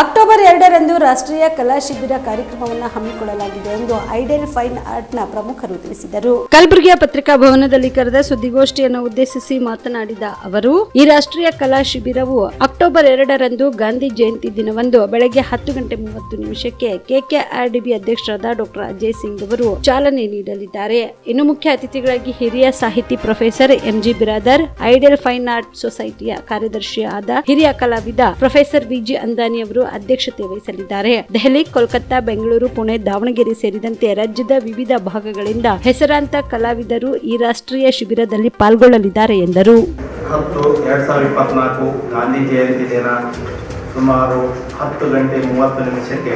October ಎರಡರಂದು ರಾಷ್ಟ್ರೀಯ ಕಲಾ ಶಿಬಿರ ಕಾರ್ಯಕ್ರಮವನ್ನು ಹಮ್ಮಿಕೊಳ್ಳಲಾಗಿದೆ ಎಂದು ಐಡೆಲ್ ಫೈನ್ ಆರ್ಟ್ನ ಪ್ರಮುಖರು ತಿಳಿಸಿದರು. ಕಲಬುರಗಿಯ ಪತ್ರಿಕಾ ಭವನದಲ್ಲಿ ಕರೆದ ಸುದ್ದಿಗೋಷ್ಠಿಯನ್ನು ಉದ್ದೇಶಿಸಿ ಮಾತನಾಡಿದ ಅವರು, ಈ ರಾಷ್ಟ್ರೀಯ ಕಲಾ ಶಿಬಿರವು ಅಕ್ಟೋಬರ್ ಎರಡರಂದು ಗಾಂಧಿ ಜಯಂತಿ ದಿನವಂದು ಬೆಳಗ್ಗೆ ಹತ್ತು ಗಂಟೆ ಮೂವತ್ತು ನಿಮಿಷಕ್ಕೆ ಕೆಕೆಆರ್ಡಿಬಿ ಅಧ್ಯಕ್ಷರಾದ ಡಾಕ್ಟರ್ ಅಜಯ್ ಸಿಂಗ್ ಅವರು ಚಾಲನೆ ನೀಡಲಿದ್ದಾರೆ. ಇನ್ನು ಮುಖ್ಯ ಅತಿಥಿಗಳಾಗಿ ಹಿರಿಯ ಸಾಹಿತಿ professor M G Biradar ideal fine art ಸೊಸೈಟಿಯ ಕಾರ್ಯದರ್ಶಿಯಾದ ಹಿರಿಯ ಕಲಾವಿದ ಪ್ರೊಫೆಸರ್ ವಿಜಿ ಅಂದಾನಿ ಅವರು ಅಧ್ಯಕ್ಷತೆ ವಹಿಸಲಿದ್ದಾರೆ. ದೆಹಲಿ, ಕೋಲ್ಕತ್ತಾ, ಬೆಂಗಳೂರು, ಪುಣೆ, ದಾವಣಗೆರೆ ಸೇರಿದಂತೆ ರಾಜ್ಯದ ವಿವಿಧ ಭಾಗಗಳಿಂದ ಹೆಸರಾಂತ ಕಲಾವಿದರು ಈ ರಾಷ್ಟ್ರೀಯ ಶಿಬಿರದಲ್ಲಿ ಪಾಲ್ಗೊಳ್ಳಲಿದ್ದಾರೆ ಎಂದರು. ಹತ್ತು, ಎರಡ್ ಸಾವಿರದ ಇಪ್ಪತ್ನಾಲ್ಕು ಗಾಂಧಿ ಜಯಂತಿ ದಿನ ಸುಮಾರು ಹತ್ತು ಗಂಟೆ ಮೂವತ್ತು ನಿಮಿಷಕ್ಕೆ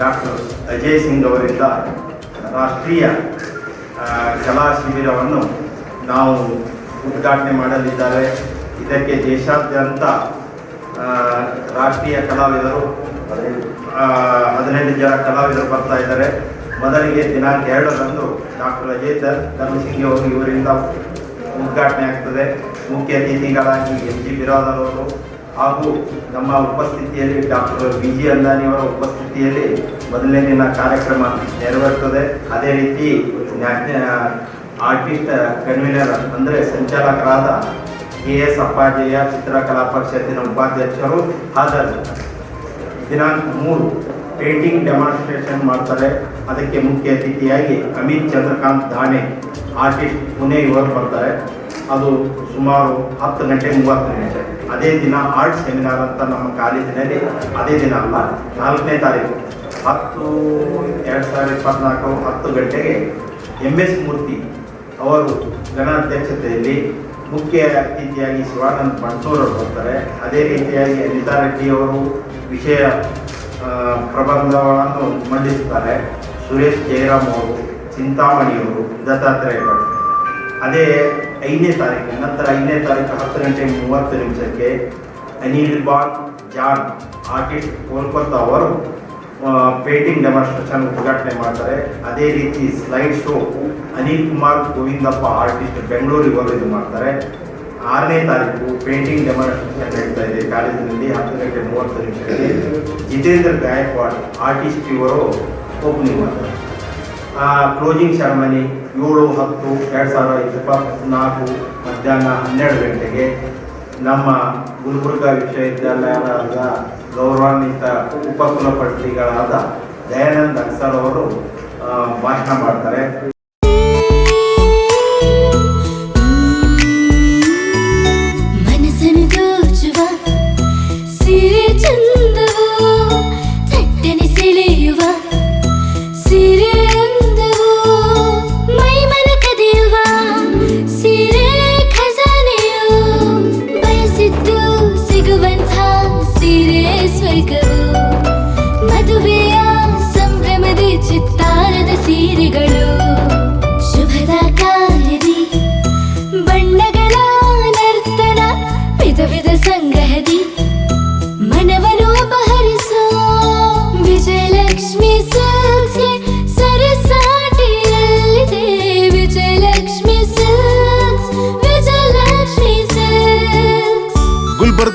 ಡಾಕ್ಟರ್ ಅಜಯ್ ಸಿಂಗ್ ಅವರಿಂದ ರಾಷ್ಟ್ರೀಯ ಕಲಾ ಶಿಬಿರವನ್ನು ನಾವು ಉದ್ಘಾಟನೆ ಮಾಡಲಿದ್ದಾರೆ. ಇದಕ್ಕೆ ದೇಶಾದ್ಯಂತ ರಾಷ್ಟ್ರೀಯ ಕಲಾವಿದರು ಆ, ಹದಿನೈದು ಜನ ಕಲಾವಿದರು ಬರ್ತಾ ಇದ್ದಾರೆ. ಮೊದಲಿಗೆ ದಿನಾಂಕ ಎರಡರಂದು ಡಾಕ್ಟರ್ ಅಜಯ್ ಧರ್ ಧರ್ಮಸಿಂಗ್ ಅವರು ಇವರಿಂದ ಉದ್ಘಾಟನೆ ಆಗ್ತದೆ. ಮುಖ್ಯ ಅತಿಥಿಗಳಾಗಿ ಎಂ ಜಿ ಬಿರಾದರ್ ಅವರು ಹಾಗೂ ನಮ್ಮ ಉಪಸ್ಥಿತಿಯಲ್ಲಿ ಡಾಕ್ಟರ್ ಬಿ ಜಿ ಅಂದಾನಿಯವರ ಉಪಸ್ಥಿತಿಯಲ್ಲಿ ಮೊದಲನೇ ದಿನ ಕಾರ್ಯಕ್ರಮ ನೆರವೇರ್ತದೆ. ಅದೇ ರೀತಿ ಆರ್ಟಿಸ್ಟ್ ಕನ್ವೀನರ್ ಅಂದರೆ ಸಂಚಾಲಕರಾದ ಕೆ ಎಸ್ ಅಪ್ಪಾಜಯ್ಯ ಚಿತ್ರಕಲಾ ಪರಿಷತ್ತಿನ ಉಪಾಧ್ಯಕ್ಷರು ಹಾಜರು. ದಿನಾಂಕ ಮೂರು, ಪೇಂಟಿಂಗ್ ಡೆಮಾನ್ಸ್ಟ್ರೇಷನ್ ಮಾಡ್ತಾರೆ. ಅದಕ್ಕೆ ಮುಖ್ಯ ಅತಿಥಿಯಾಗಿ ಅಮಿತ್ ಚಂದ್ರಕಾಂತ್ ದಾಣೆ ಆರ್ಟಿಸ್ಟ್ ಪುಣೆ ಇವರು ಬರ್ತಾರೆ. ಅದು ಸುಮಾರು ಹತ್ತು ಗಂಟೆ ಮೂವತ್ತು ನಿಮಿಷ. ಅದೇ ದಿನ ಆರ್ಟ್ ಸೆಮಿನಾರ್ ಅಂತ ನಮ್ಮ ಕಾಲೇಜಿನಲ್ಲಿ ಅದೇ ದಿನ ಅಲ್ಲ, ನಾಲ್ಕನೇ ತಾರೀಕು. ಹತ್ತು, ಎರಡು ಸಾವಿರದ ಇಪ್ಪತ್ನಾಲ್ಕು ಹತ್ತು ಗಂಟೆಗೆ ಎಂ ಎಸ್ ಮೂರ್ತಿ ಅವರು ಗಣಾಧ್ಯಕ್ಷತೆಯಲ್ಲಿ ಮುಖ್ಯ ಅತಿಥಿಯಾಗಿ ಶಿವಾನಂದ್ ಬಣ್ಸೂರ್ ಅವರು ಬರ್ತಾರೆ. ಅದೇ ರೀತಿಯಾಗಿ ಅನಿತಾ ರೆಡ್ಡಿ ಅವರು ವಿಷಯ ಪ್ರಬಂಧವನ್ನು ಮಂಡಿಸುತ್ತಾರೆ. ಸುರೇಶ್ ಜಯರಾಮ್ ಅವರು ಚಿಂತಾಮಣಿಯವರು ದತ್ತಾತ್ರೇಯ ಭಟ್ ಅದೇ ಐದನೇ ತಾರೀಕು, ನಂತರ ಐದನೇ ತಾರೀಕು ಹತ್ತು ಗಂಟೆ ಮೂವತ್ತು ನಿಮಿಷಕ್ಕೆ ಅನಿಲ್ ಬಾಲ್, ಜಾನ್ ಆರ್ಟಿಸ್ಟ್ ಕೋಲ್ಕತ್ತಾ ಅವರು ಪೇಂಟಿಂಗ್ ಡೆಮಾನ್ಸ್ಟ್ರೇಷನ್ ಉದ್ಘಾಟನೆ ಮಾಡ್ತಾರೆ. ಅದೇ ರೀತಿ slide show Anil Kumar Govindappa artist ಬೆಂಗಳೂರಿಗೆ ಇದು ಮಾಡ್ತಾರೆ. ಆರನೇ ತಾರೀಕು ಪೇಂಟಿಂಗ್ ಡೆಮಾನ್ಸ್ಟ್ರೇಷನ್ ನಡೀತಾ ಇದೆ ಕಾಲೇಜಿನಲ್ಲಿ, ಹತ್ತು ಗಂಟೆ ಮೂವತ್ತು ನಿಮಿಷದಲ್ಲಿ. ಜಿತೇಂದ್ರ ಗಾಯಕ್ವಾಡ್ ಆರ್ಟಿಸ್ಟ್ ಇವರು ಓಪನಿಂಗ್ ಮಾಡ್ತಾರೆ. ಕ್ಲೋಸಿಂಗ್ ಸೆರೆಮನಿ ಏಳು, ಹತ್ತು, ಎರಡು ಸಾವಿರದ ಇಪ್ಪತ್ನಾಲ್ಕು ಮಧ್ಯಾಹ್ನ ಹನ್ನೆರಡು ಗಂಟೆಗೆ ನಮ್ಮ ಗುಲ್ಬರ್ಗ ವಿಶ್ವವಿದ್ಯಾಲಯದ ಗೌರವಾನ್ವಿತ ಉಪಕುಲಪತಿಗಳಾದ ದಯಾನಂದ್ ಅಕ್ಸರ್ ಅವರು ಭಾಷಣ ಮಾಡ್ತಾರೆ.